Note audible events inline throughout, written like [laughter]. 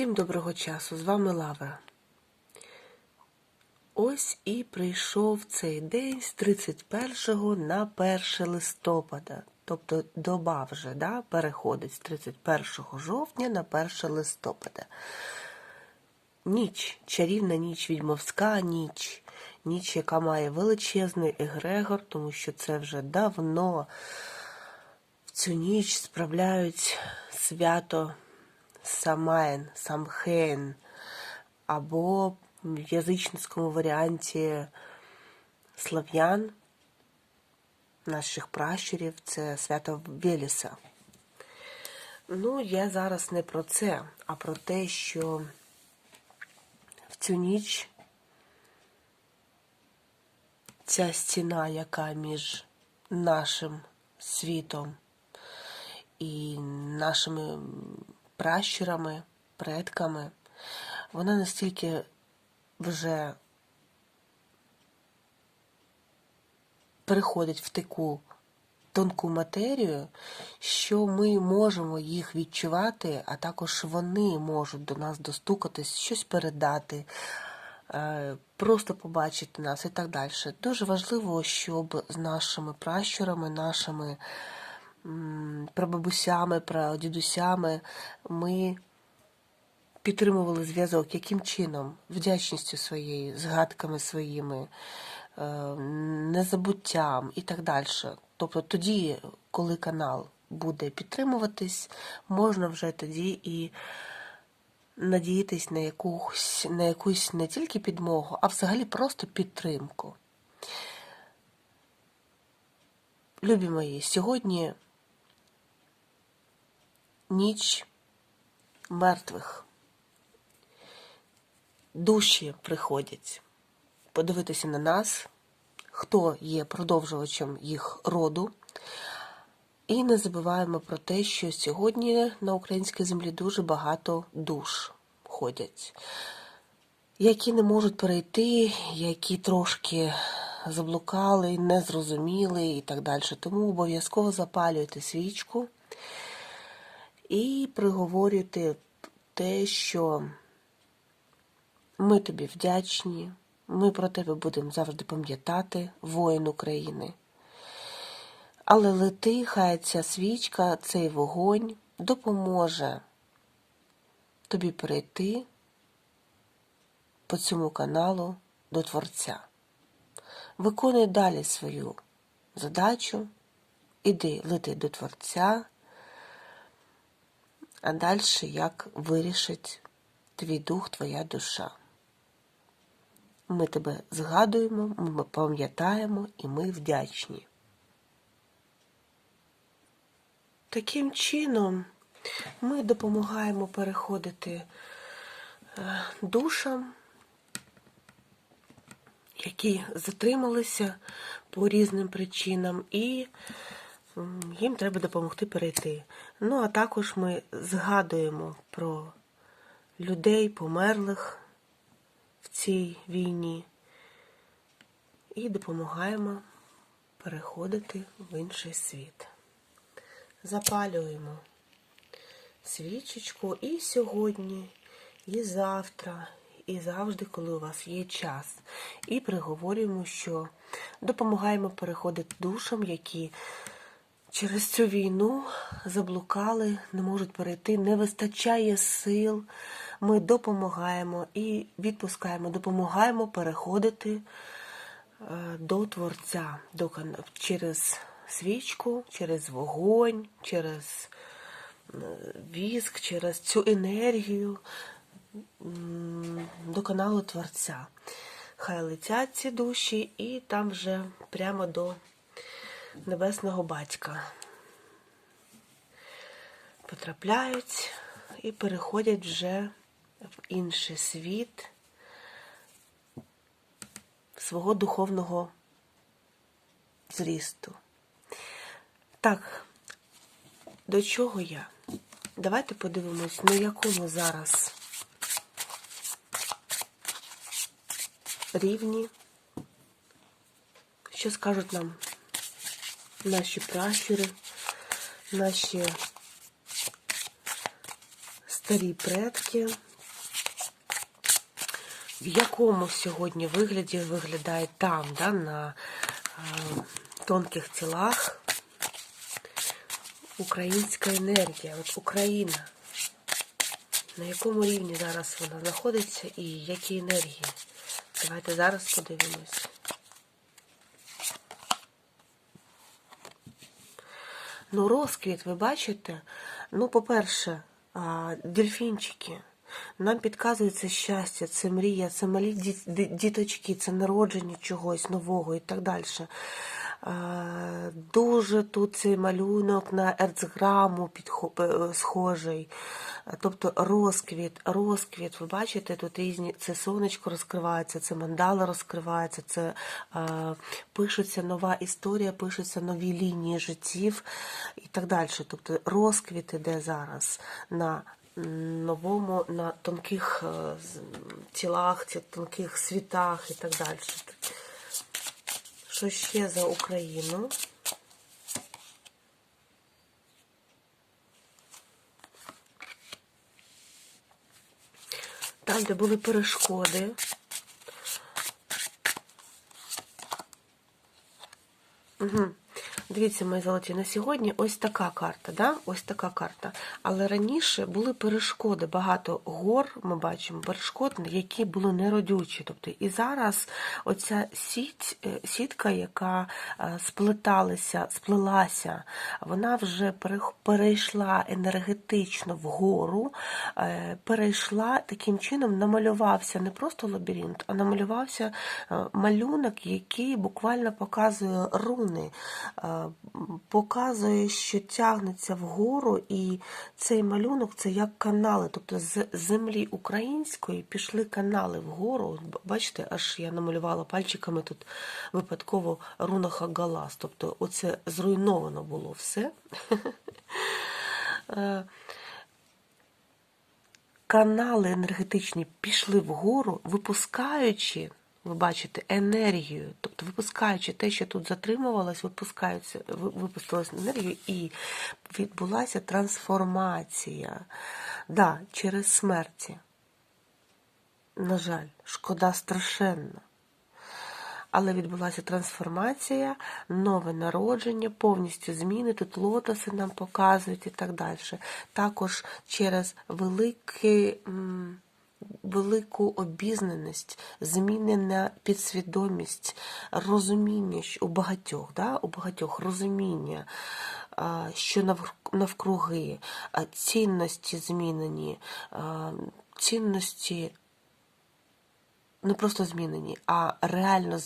Всім доброго часу, з вами Лавра. Ось і прийшов цей день з 31 на 1 листопада. Тобто доба вже да, переходить з 31 жовтня на 1 листопада. Ніч, чарівна ніч, відьмовська ніч, ніч, яка має величезний егрегор, тому що це вже давно в цю ніч справляють свято Самайн, Самхейн, або в язичницькому варіанті слав'ян, наших пращурів, це свято Веліса. Ну, я зараз не про це, а про те, що в цю ніч ця стіна, яка між нашим світом і нашими пращурами, предками, вона настільки вже переходить в таку тонку матерію, що ми можемо їх відчувати, а також вони можуть до нас достукатись, щось передати, е, просто побачити нас і так далі. Дуже важливо, щоб з нашими пращурами, нашими прабабусями, прадідусями ми підтримували зв'язок, яким чином? Вдячністю своєю, згадками своїми, е, незабуттям і так далі. Тобто тоді, коли канал буде підтримуватись, можна вже тоді і надіятись на якусь, на якусь не тільки підмогу, а взагалі просто підтримку. Любі мої, сьогодні ніч мертвих. Душі приходять подивитися на нас, хто є продовжувачем їх роду. І не забуваємо про те, що сьогодні на українській землі дуже багато душ ходять, які не можуть перейти, які трошки заблукали, не зрозуміли і так далі. Тому обов'язково запалюйте свічку і приговорюйте те, що ми тобі вдячні, ми про тебе будемо завжди пам'ятати, воїн України. Але лети, хай ця свічка, цей вогонь допоможе тобі перейти по цьому каналу до Творця. Виконуй далі свою задачу, іди лети до Творця, а далі як вирішить твій дух, твоя душа. Ми тебе згадуємо, ми пам'ятаємо і ми вдячні. Таким чином ми допомагаємо переходити е, душам, які затрималися по різним причинам, і їм треба допомогти перейти. Ну, а також ми згадуємо про людей померлих в цій війні і допомагаємо переходити в інший світ. Запалюємо свічечку і сьогодні, і завтра, і завжди, коли у вас є час. І приговорюємо, що допомагаємо переходити душам, які через цю війну заблукали, не можуть перейти, не вистачає сил. Ми допомагаємо і відпускаємо, допомагаємо переходити е, до Творця до, через свічку, через вогонь, через віск, через цю енергію до каналу Творця. Хай летять ці душі, і там вже прямо до Небесного Батька потрапляють і переходять вже в інший світ свого духовного зрісту. Так, до чого я? Давайте подивимось, на якому зараз рівні, що скажуть нам наші пращури, наші старі предки, в якому сьогодні вигляді виглядає там, да, на е, тонких тілах українська енергія, от Україна. На якому рівні зараз вона знаходиться і які енергії? Давайте зараз подивимось. Ну, розквіт, ви бачите? Ну, по-перше, дельфінчики. Нам підказується щастя, це мрія, це малі ді- ді- діточки, це народження чогось нового і так далі. Дуже тут цей малюнок на ерцграму е, схожий. Тобто розквіт, розквіт. Ви бачите, тут різні це сонечко розкривається, це мандала розкривається, це е, пишеться нова історія, пишуться нові лінії життів і так далі. Тобто розквіт іде зараз на новому, на тонких е, тілах, тонких світах і так далі. Що ще за Україну? Там, де були перешкоди. Угу. Дивіться, мої золоті, на сьогодні ось така карта, да? ось така карта. Але раніше були перешкоди, багато гор, ми бачимо, перешкод, які були неродючі. Тобто і зараз оця сіть, е, сітка, яка е, сплеталася, сплелася, вона вже перейшла енергетично вгору, е, перейшла таким чином, намалювався не просто лабіринт, а намалювався малюнок, який буквально показує руни, показує, що тягнеться вгору, і цей малюнок це як канали. Тобто з землі української пішли канали вгору. Бачите, аж я намалювала пальчиками тут випадково руна Хагалас. Тобто, оце зруйновано було все. [laughs] Е, канали енергетичні пішли вгору, випускаючи, ви бачите, енергію, тобто випускаючи те, що тут затримувалось, випускаються, випустилась енергію, і відбулася трансформація. Да, через смерті. На жаль, шкода страшенна. Але відбулася трансформація, нове народження, повністю зміни. Тут лотоси нам показують і так далі. Також через великий, велику обізнаність, змінена підсвідомість, розуміння у багатьох, да, у багатьох розуміння, що нав- навкруги, цінності змінені, цінності не просто змінені, а реально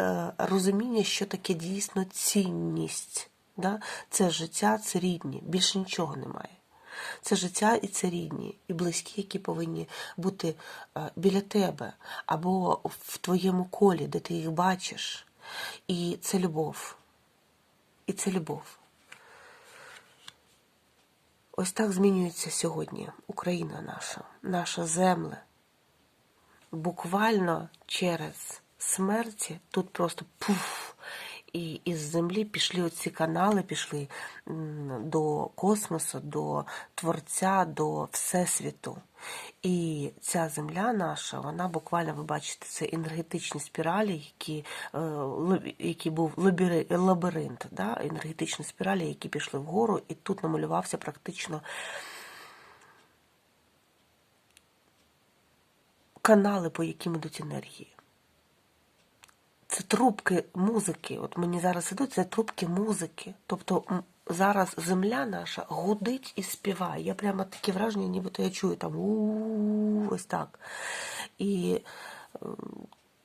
е, розуміння, що таке дійсно цінність. Да? Це життя, це рідні, більше нічого немає. Це життя і це рідні, і близькі, які повинні бути е, біля тебе або в твоєму колі, де ти їх бачиш. І це любов. І це любов. Ось так змінюється сьогодні Україна наша, наша земля буквально через смерті тут просто пуф, і із землі пішли оці канали, пішли до космосу, до Творця, до Всесвіту. І ця земля наша, вона буквально, ви бачите, це енергетичні спіралі, які, е, які був лабіринт, да? енергетичні спіралі, які пішли вгору, і тут намалювався практично канали, по яким ідуть енергії. Це трубки музики. От мені зараз ідуть, це трубки музики. Тобто зараз земля наша гудить і співає. Я прямо таке враження, нібито я чую там у ось так. І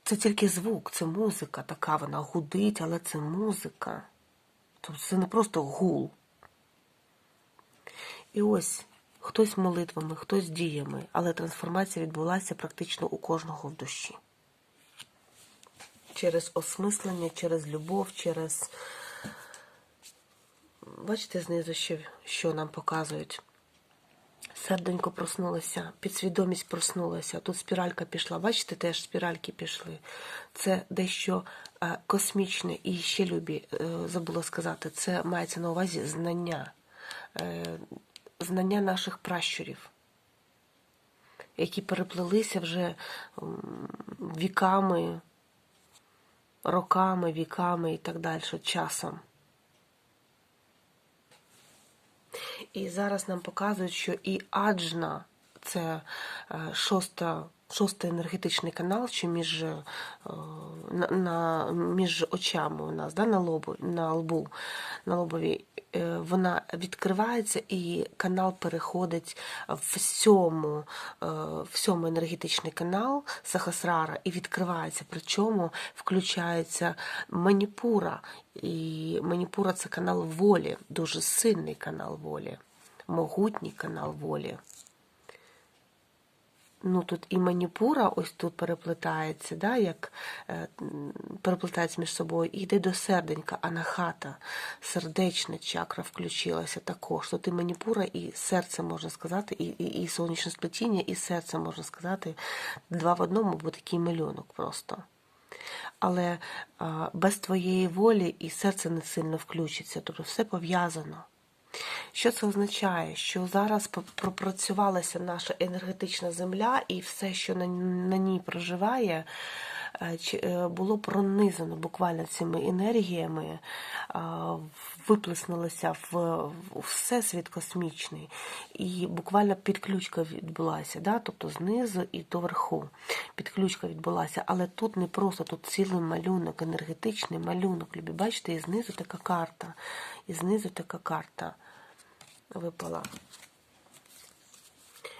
це тільки звук, це музика така, вона гудить, але це музика. Тобто це не просто гул. І ось хтось молитвами, хтось діями, але трансформація відбулася практично у кожного в душі. Через осмислення, через любов, через. Бачите знизу, що, що нам показують? Серденько проснулося, підсвідомість проснулася. Тут спіралька пішла. Бачите, теж спіральки пішли. Це дещо е, космічне і ще любі, е, забула сказати, це мається на увазі знання, е, знання наших пращурів. які переплелися вже віками, роками, віками і так далі, часом. І зараз нам показують, що і аджна це е, шоста, шостий енергетичний канал, що між, е, на, на, між очами у нас, да, на, лобу, на лбу, на лобові, е, вона відкривається і канал переходить в сьому, е, в сьомий енергетичний канал Сахасрара і відкривається. Причому включається маніпура. І маніпура це канал волі, дуже сильний канал волі, могутній канал волі. Ну, тут і маніпура ось тут переплетається, да, як е, переплетається між собою, і йде до серденька, анахата, сердечна чакра включилася також. Тут і маніпура, і серце можна сказати, і, і, і сонячне сплетіння, і серце можна сказати. Два в одному, бо такий малюнок просто. Але без твоєї волі і серце не сильно включиться, тобто все пов'язано. Що це означає? Що зараз пропрацювалася наша енергетична земля, і все, що на, ній проживає, е, е, було пронизано буквально цими енергіями, е, виплеснулося в всесвіт космічний, і буквально підключка відбулася, да? тобто знизу і до верху. Підключка відбулася, але тут не просто тут цілий малюнок, енергетичний малюнок. Любі, бачите, і знизу така карта, і знизу така карта випала.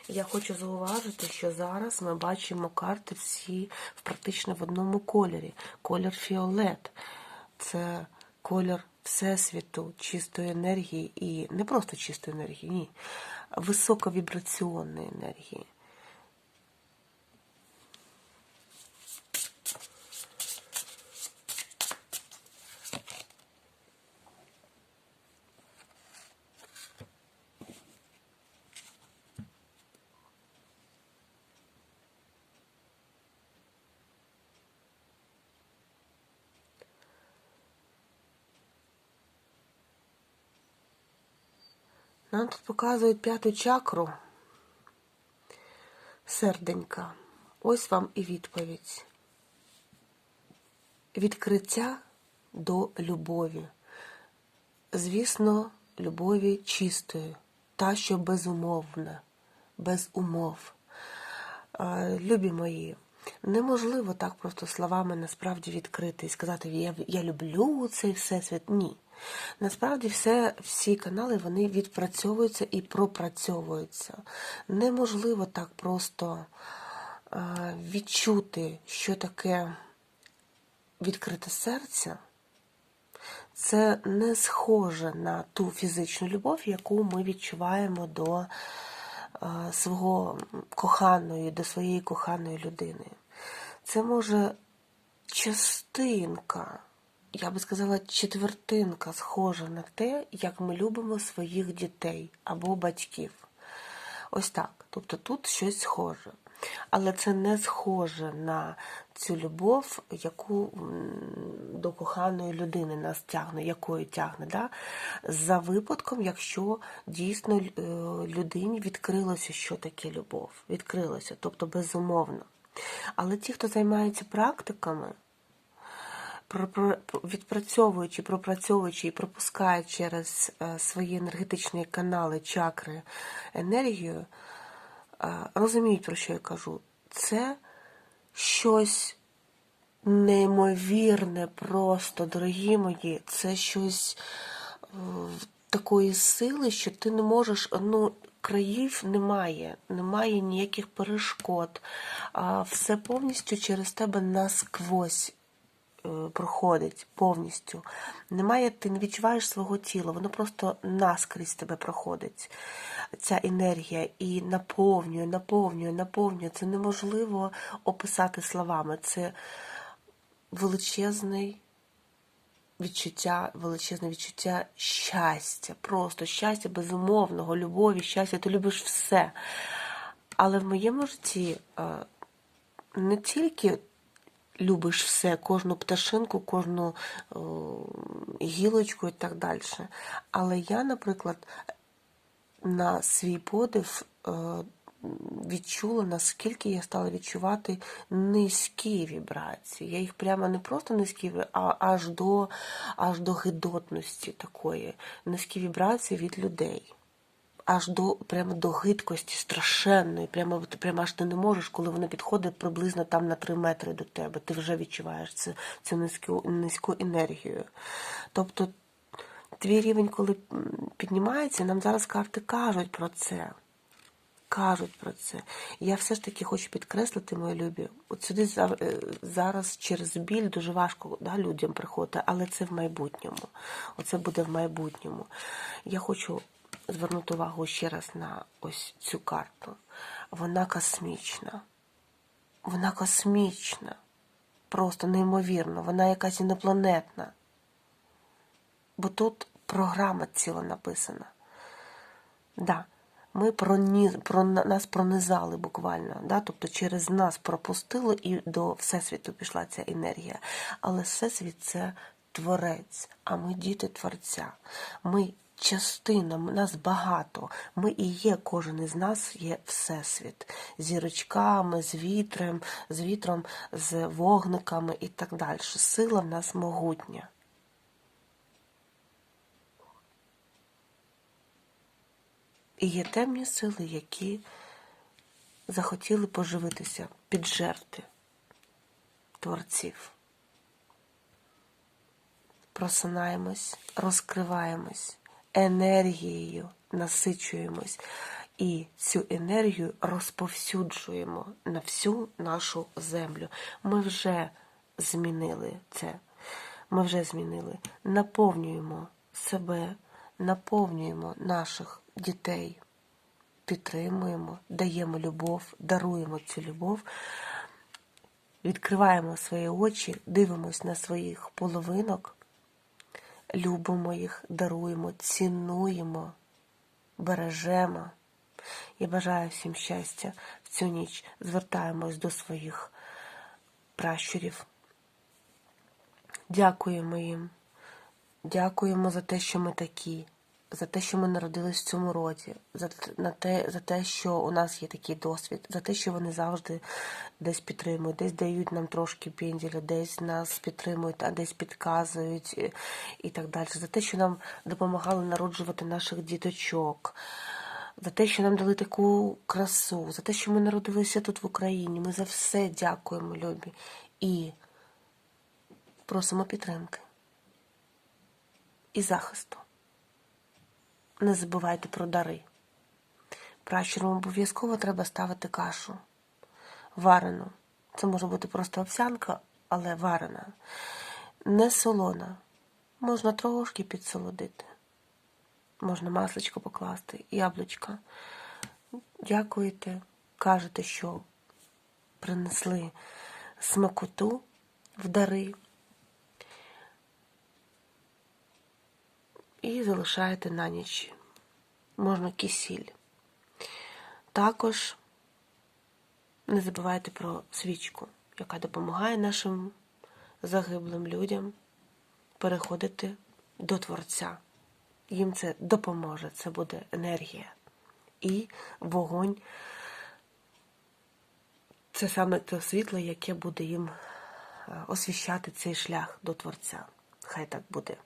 Я хочу зауважити, що зараз ми бачимо карти всі практично в одному кольорі. Колір фіолет. Це колір Всесвіту, чистої енергії і не просто чистої енергії, ні. Високовібраційної енергії. Нам тут показують п'яту чакру. Серденька. Ось вам і відповідь. Відкриття до любові. Звісно, любові чистої, та, що безумовна, без умов. Любі мої, неможливо так просто словами насправді відкрити і сказати, я, я люблю цей всесвіт. Ні. Насправді все, всі канали вони відпрацьовуються і пропрацьовуються. Неможливо так просто е, відчути, що таке відкрите серце. Це не схоже на ту фізичну любов, яку ми відчуваємо до е, свого коханої, до своєї коханої людини. Це може частинка, я би сказала, четвертинка схожа на те, як ми любимо своїх дітей або батьків. Ось так. Тобто тут щось схоже. Але це не схоже на цю любов, яку до коханої людини нас тягне, якої тягне. Да? За випадком, якщо дійсно е, людині відкрилося, що таке любов. Відкрилося, тобто безумовно. Але ті, хто займаються практиками, відпрацьовуючи, пропрацьовуючи і пропускають через е, свої енергетичні канали, чакри енергію, е, розуміють, про що я кажу. Це щось неймовірне, просто, дорогі мої, це щось е, такої сили, що ти не можеш, ну, країв немає, немає ніяких перешкод. Все повністю через тебе насквозь проходить повністю. Немає, ти не відчуваєш свого тіла, воно просто наскрізь тебе проходить. Ця енергія і наповнює, наповнює, наповнює. Це неможливо описати словами. Це величезний відчуття, величезне відчуття щастя, просто щастя безумовного, любові, щастя, ти любиш все. Але в моєму житті е, не тільки любиш все, кожну пташинку, кожну е, гілочку і так далі. Але я, наприклад, на свій подив е, відчула, наскільки я стала відчувати низькі вібрації. Я їх прямо не просто низькі, а аж до, аж до гидотності такої. Низькі вібрації від людей. Аж до прямо до гидкості страшенної, прямо прямо аж ти не можеш, коли вони підходять приблизно там на 3 метри до тебе. Ти вже відчуваєш цю, цю низьку, низьку енергію. Тобто твій рівень, коли піднімається, нам зараз карти кажуть про це. Кажуть про це. Я все ж таки хочу підкреслити, мої любі. От сюди е, зараз через біль дуже важко да, людям приходити, але це в майбутньому. Оце буде в майбутньому. Я хочу звернути увагу ще раз на ось цю карту. Вона космічна. Вона космічна. Просто неймовірно. Вона якась інопланетна. Бо тут програма ціла написана. Да, Ми проні, про, нас пронизали буквально, да? тобто через нас пропустило і до Всесвіту пішла ця енергія. Але Всесвіт це творець, а ми діти Творця. Ми частина, нас багато. Ми і є, кожен із нас є Всесвіт. З зірочками, з вітром, з вітром, з вогниками і так далі. Сила в нас могутня. І є темні сили, які захотіли поживитися, піджерти творців. Просинаємось, розкриваємось, енергією насичуємось і цю енергію розповсюджуємо на всю нашу землю. Ми вже змінили це. Ми вже змінили. Наповнюємо себе, наповнюємо наших дітей, підтримуємо, даємо любов, даруємо цю любов, відкриваємо свої очі, дивимось на своїх половинок, любимо їх, даруємо, цінуємо, бережемо. Я бажаю всім щастя в цю ніч. Звертаємось до своїх пращурів. Дякуємо їм. Дякуємо за те, що ми такі за те, що ми народились в цьому році, за на те, за те, що у нас є такий досвід, за те, що вони завжди десь підтримують, десь дають нам трошки пенділя, десь нас підтримують, а десь підказують і, і так далі. За те, що нам допомагали народжувати наших діточок, за те, що нам дали таку красу, за те, що ми народилися тут в Україні. Ми за все дякуємо, любі. І просимо підтримки і захисту не забувайте про дари. Пращурам обов'язково треба ставити кашу. Варену. Це може бути просто овсянка, але варена. Не солона. Можна трошки підсолодити. Можна масличко покласти, яблучка. Дякуєте, кажете, що принесли смакоту в дари. І залишаєте на ніч. Можна кисіль. Також не забувайте про свічку, яка допомагає нашим загиблим людям переходити до Творця. Їм це допоможе, це буде енергія. І вогонь це саме те світло, яке буде їм е, освіщати цей шлях до Творця. Хай так буде.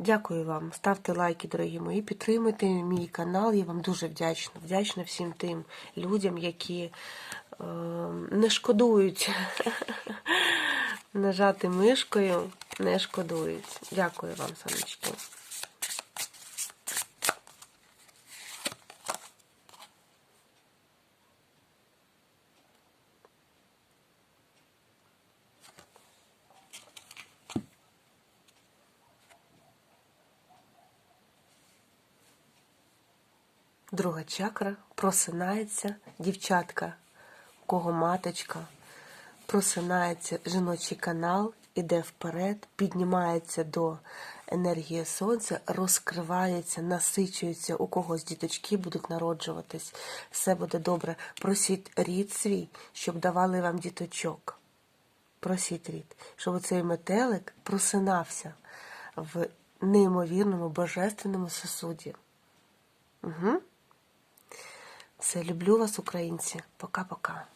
Дякую вам. Ставте лайки, дорогі мої, підтримуйте мій канал. Я вам дуже вдячна. Вдячна всім тим людям, які е, не шкодують [laughs] нажати мишкою, не шкодують. Дякую вам, сонечки. Друга чакра просинається дівчатка, кого маточка, просинається жіночий канал, іде вперед, піднімається до енергії сонця, розкривається, насичується, у когось діточки будуть народжуватись. Все буде добре. Просіть рід свій, щоб давали вам діточок. Просіть рід, щоб цей метелик просинався в неймовірному божественному сосуді. Угу. Все, люблю вас, українці. Пока-пока.